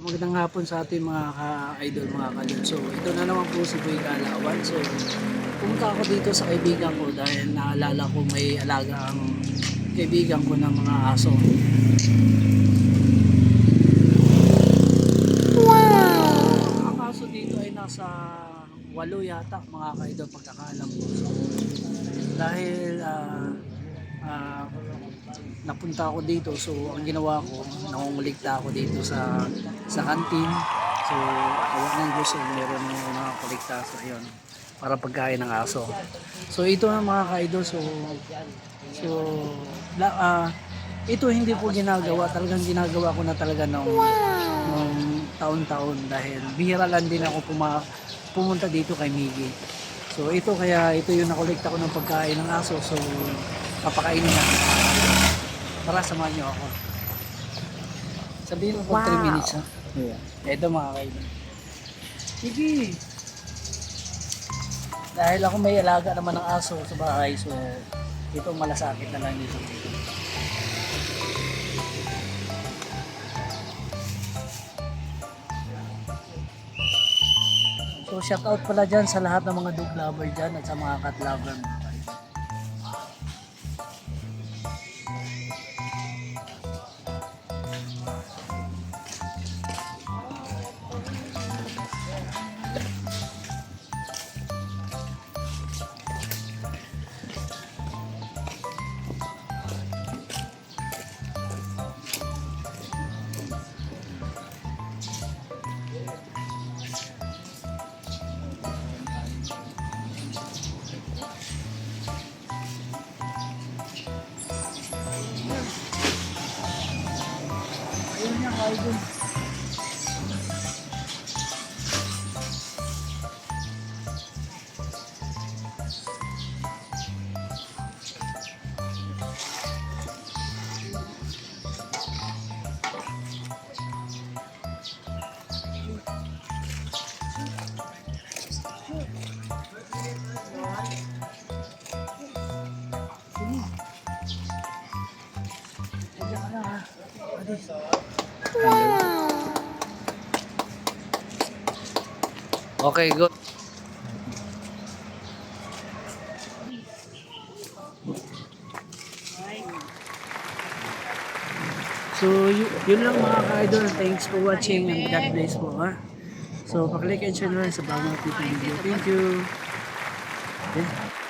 Magandang hapon sa ating mga ka-idol, mga kadol. So, ito na naman po si Boy Galawan. So, pumunta ako dito sa kaibigan ko dahil naalala ko may alaga ang kaibigan ko ng mga aso. Wow! Ang aso dito ay nasa walo yata, mga ka-idol, pagkakaalam ko. So, dahil ah, ah, napunta ako dito so ang ginawa ko nangungulikta ako dito sa sa kantin so awa ng Diyos eh, meron mo nakakulikta so yun para pagkain ng aso. So ito na mga kaidol so so la, ah, ito hindi po ginagawa talagang ginagawa ko na talaga nung, nung taon-taon dahil bihira lang din ako puma, pumunta dito kay Miggy. So ito kaya ito yung nakolekta ko ng pagkain ng aso so papakainin natin Tara, samahan niyo ako. Sabihin mo po 3 minutes ha. Yeah. Ito mga kaibigan. Sige. Dahil ako may alaga naman ng aso sa bahay, so ito malasakit na lang dito. So shout out pala dyan sa lahat ng mga dog lover dyan at sa mga cat lover mga kaibigan. Ayun niya, Adis. Okay, good. So, yun lang mga ka-idol. Thanks for watching and God bless po ha. So, paklik and share na sa bagong video. Thank you. Okay.